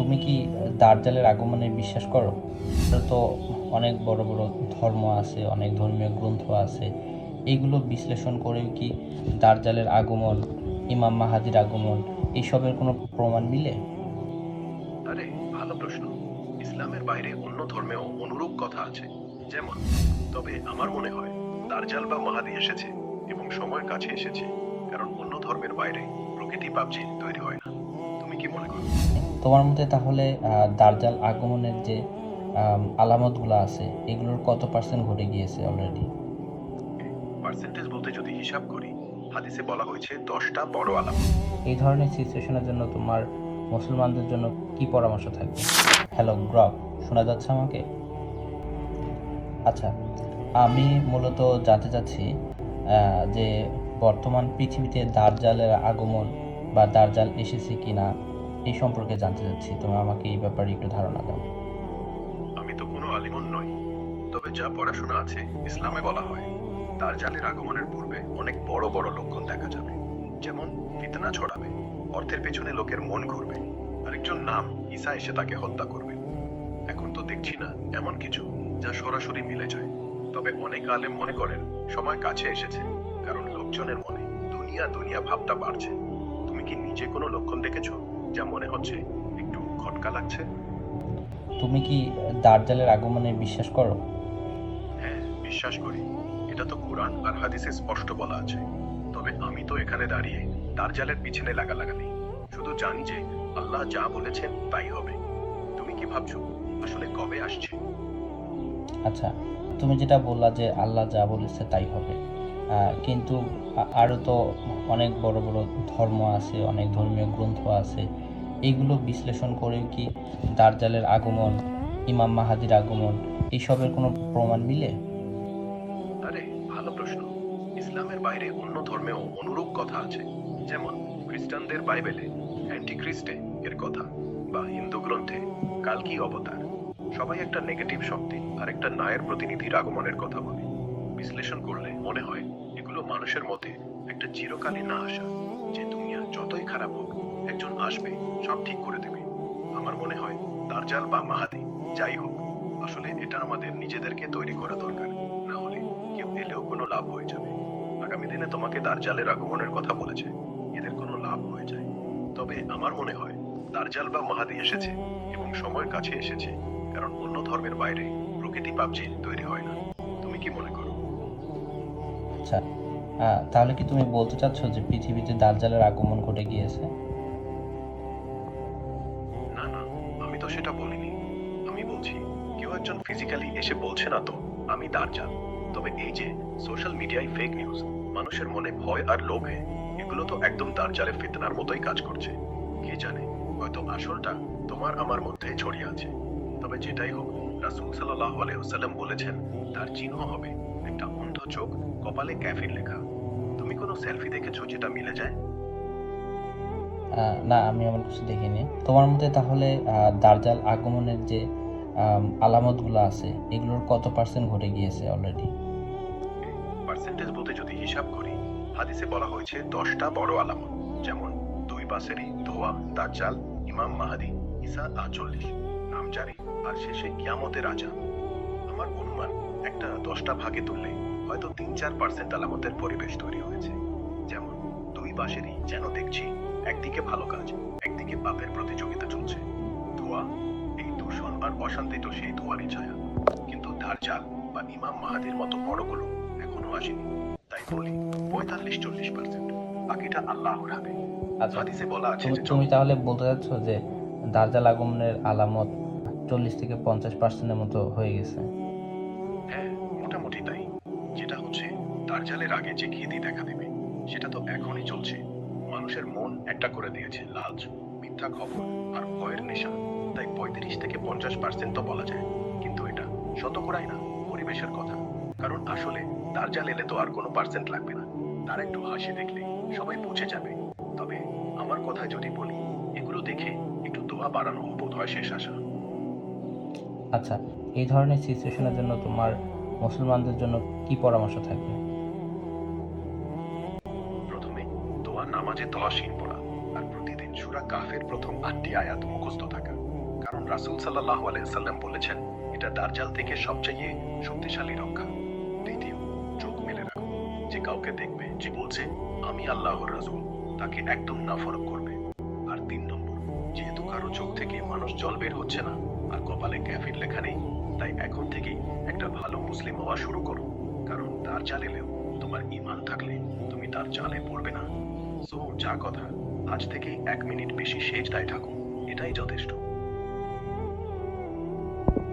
তুমি কি দার্জালের আগমনে বিশ্বাস করো? তো অনেক বড় বড় ধর্ম আছে, অনেক ধর্মীয় গ্রন্থ আছে। এইগুলো বিশ্লেষণ করেও কি দার্জালের আগমন, ইমাম মাহাদির আগমন এইসবের কোনো প্রমাণ মিলে? আরে, ভালো প্রশ্ন। ইসলামের বাইরে অন্য ধর্মেও অনুরূপ কথা আছে। যেমন, তবে আমার মনে হয় দার্জাল বা মাহাদি এসেছে এবং সময় কাছে এসেছে, কারণ অন্য ধর্মের বাইরে প্রকৃতি পাবজি তৈরি হয় না। কি মনে করো তোমার মতে তাহলে দার্জাল আগমনের যে আলামতগুলো আছে এগুলোর কত পার্সেন্ট ঘটে গিয়েছে অলরেডি পার্সেন্টেজ বলতে যদি হিসাব করি হাদিসে বলা হয়েছে দশটা বড় আলামত। এই ধরনের সিচুয়েশনের জন্য তোমার মুসলমানদের জন্য কি পরামর্শ থাকবে? হ্যালো গ্রব শোনা যাচ্ছে আমাকে? আচ্ছা আমি মূলত জানতে চাচ্ছি যে বর্তমান পৃথিবীতে দার্জালের আগমন বা দার্জাল এসেছে কিনা এই সম্পর্কে জানতে চাচ্ছি। তুমি আমাকে এই ব্যাপারে একটু ধারণা দাও। আমি তো কোনো আলিমন নই। তবে যা পড়াশোনা আছে, ইসলামে বলা হয় দার্জালের আগমনের পূর্বে অনেক বড় বড় লক্ষণ দেখা যাবে। যেমন, ফিতনা ছড়াবে, অর্থের পেছনে লোকের মন ঘুরবে। আরেকজন নাম, ঈসা এসে তাকে হত্যা করবে। এখন তো দেখছি না এমন কিছু যা সরাসরি মিলে যায়। তবে অনেক আলেম মনে করেন, সময় কাছে এসেছে, কারণ লোকজনের মনে দুনিয়া দুনিয়া ভাবটা বাড়ছে। তুমি কি নিজে কোনো লক্ষণ দেখেছ? যা মনে হচ্ছে একটু খটকা লাগছে। তুমি কি দার্জালের আগমনে বিশ্বাস করো? হ্যাঁ বিশ্বাস করি। এটা তো কোরআন আর হাদিসে স্পষ্ট বলা আছে। তবে আমি তো এখানে দাঁড়িয়ে দার্জালের পিছনে লাগা লাগানি শুধু জানি যে আল্লাহ যা বলেছেন তাই হবে। তুমি কি ভাবছ? আসলে কবে আসছে? আচ্ছা তুমি যেটা বললা যে আল্লাহ যা বলেছে তাই হবে। কিন্তু আ- আরও তো অনেক বড় বড় ধর্ম আছে, অনেক ধর্মীয় গ্রন্থ আছে। এইগুলো বিশ্লেষণ করে কি দার্জালের আগমন, ইমাম মাহাদির আগমন, এইসবের কোনো প্রমাণ মিলে? আরে, ভালো প্রশ্ন। ইসলামের বাইরে অন্য ধর্মেও অনুরূপ কথা আছে। যেমন খ্রিস্টানদের বাইবেলে অ্যান্টিক্রিস্টে এর কথা বা হিন্দু গ্রন্থে কালকি অবতার। সবাই একটা নেগেটিভ শক্তি আর একটা ন্যায়ের প্রতিনিধির আগমনের কথা বলে। বিশ্লেষণ করলে মনে হয় এগুলো মানুষের মধ্যে একটা চিরকালীন না আসা। যে দুনিয়া যতই খারাপ হোক, একজন আসবে, সব ঠিক করে দেবে। আমার মনে হয় দার্জাল বা মাহাদি, যাই হোক, আসলে এটা আমাদের নিজেদেরকে তৈরি করা দরকার। না হলে কেউ এলেও কোনো লাভ হয়ে যাবে। আগামী দিনে তোমাকে দার্জালের আগমনের কথা বলেছে। এদের কোনো লাভ হয়ে যায়। তবে আমার মনে হয় দার্জাল বা মাহাদি এসেছে এবং সময়ের কাছে এসেছে। কারণ অন্য ধর্মের বাইরে প্রকৃতি পাবজি তৈরি হয় না। তুমি কি মনে করো? আচ্ছা তাহলে কি তুমি বলতে চাচ্ছ যে পৃথিবীতে দার্জালের আগমন ঘটে গিয়েছে? না না, আমি তো সেটা বলিনি। আমি বলছি, কেউ একজন ফিজিক্যালি এসে বলছে না তো, আমি তবে এই যে সোশ্যাল মিডিয়ায় ফেক নিউজ মানুষের মনে ভয় আর লোভে, এগুলো তো একদম দার্জালের ফিতনার মতোই কাজ করছে। কে জানে, হয়তো আসলটা তোমার আমার মধ্যে ছড়িয়ে আছে। তবে যেটাই হোক রাসূল আলাইহি বলেছেন তার চিহ্ন হবে একটা অন্ধ চোখ কপালে ক্যাফির লেখা। তুমি কোনো সেলফি দেখেছ যেটা মিলে যায়? না আমি এমন কিছু দেখিনি। তোমার মতে তাহলে দার্জাল আগমনের যে আলামতগুলো আছে এগুলোর কত পার্সেন্ট ঘটে গিয়েছে অলরেডি পার্সেন্টেজ বলতে যদি হিসাব করি হাদিসে বলা হয়েছে দশটা বড় আলামত যেমন দুই পাশেরই ধোয়া দাজ্জাল ইমাম মাহাদি ঈসা আচল্লিশ নামজারি আর শেষে কিয়ামতের রাজা। আমার অনুমান একটা দশটা ভাগে তুললে হয়তো তিন চার পার্সেন্ট আলামতের পরিবেশ তৈরি হয়েছে। যেমন দুই পাশেরই যেন দেখছি একদিকে ভালো কাজ একদিকে পাপের প্রতিযোগিতা চলছে। ধোয়া এই দূষণ আর অশান্তি তো সেই ধোয়ারই ছায়া। কিন্তু দার্জাল বা ইমাম মাহাদির মতো বড়গুলো এখনও আসেনি। তাই বলি পঁয়তাল্লিশ চল্লিশ পার্সেন্ট বাকিটা আল্লাহর হাতে। আচ্ছা হাদিসে বলা আছে তুমি তাহলে বলতে চাচ্ছ যে দার্জাল আগমনের আলামত চল্লিশ থেকে পঞ্চাশ পার্সেন্টের মতো হয়ে গেছে। হ্যাঁ মোটামুটি তাই। যেটা হচ্ছে দার্জালের আগে যে খিদি দেখা দেবে, সেটা তো এখনই চলছে। মানুষের মন একটা করে দিয়েছে, লালচ, মিথ্যা খবর আর ভয়ের নেশা। তাই পঁয়ত্রিশ থেকে পঞ্চাশ পার্সেন্ট তো বলা যায়। কিন্তু এটা শতকরাই না, পরিবেশের কথা। কারণ আসলে দার্জাল এলে তো আর কোনো পার্সেন্ট লাগবে না। তার একটু হাসি দেখলে সবাই বুঝে যাবে। তবে আমার কথা যদি বলি, এগুলো দেখে একটু দোয়া বাড়ানো বোধ হয় শেষ আসা আচ্ছা এই ধরনের সিচুয়েশনের জন্য তোমার মুসলমানদের জন্য কি পরামর্শ থাকবে? প্রথমে দোয়া নামাজে পড়া আর প্রতিদিন কাফের প্রথম আটটি আয়াত মুখস্থ থাকা। কারণ বলেছেন, এটা দার্জাল থেকে সবচেয়ে শক্তিশালী রক্ষা। দ্বিতীয়, চোখ মেলে রাখো। যে কাউকে দেখবে, যে বলছে, আমি আল্লাহর রাসূল তাকে একদম নাফরক করবে। আর তিন নম্বর, যেহেতু কারও চোখ থেকে মানুষ জল বের হচ্ছে না আর কপালে ক্যাফির লেখা নেই। তাই এখন থেকেই একটা ভালো মুসলিম হওয়া শুরু করো। কারণ তার জাল এলেও তোমার ইমান থাকলে তুমি তার চালে পড়বে না। সো, যা কথা, আজ থেকেই এক মিনিট বেশি সেজদায় থাকো। এটাই যথেষ্ট।